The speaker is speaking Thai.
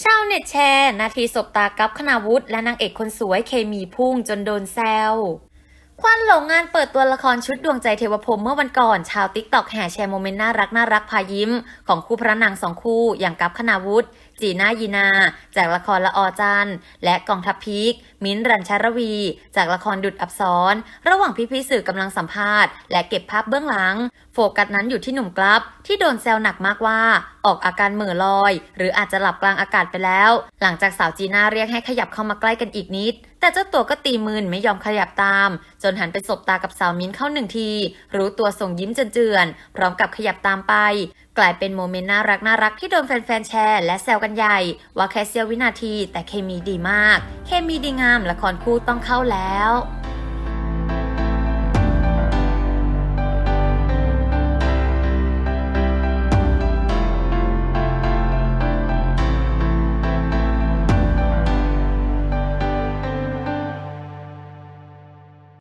ชาวเน็ตแชร์ นาทีสบตากับคณาวุฒิและนางเอกคนสวยเคมีพุ่งจนโดนแซวควันหลงงานเปิดตัวละครชุดดวงใจเทวพรมเมื่อวันก่อนชาวติ๊กต็อกแห่แชร์โมเมนต์น่ารักน่ารักพายิ้ม ของคู่พระนางสองคู่อย่างกับคณาวุฒิ จีน่ายีนา จากละครละออจันและกองทัพพีคมิ้นรัญชารวี จากละครดุดอับซ้อน ระหว่างพี่พี่ๆสื่อกำลังสัมภาษณ์และเก็บภาพเบื้องหลัง โฟกัสนั้นอยู่ที่หนุ่มกลับ ที่โดนแซวหนักมากว่า ออกอาการเหม่อลอย หรืออาจจะหลับกลางอากาศไปแล้ว หลังจากสาวจีน่าเรียกให้ขยับเข้ามาใกล้กันอีกนิดแต่เจ้าตัวก็ตีมืนไม่ยอมขยับตาม จนหันไปสบตากับสาวมิ้นเข้าหนึ่งที รู้ตัวส่งยิ้มเจือนๆพร้อมกับขยับตามไปกลายเป็นโมเมนต์น่ารักน่ารักที่โดนแฟนๆแชร์ และแซวกันใหญ่ ว่าแค่เสี้ยววินาที แต่เคมีดีมาก เคมีดีงามละครคู่ต้องเข้าแล้ว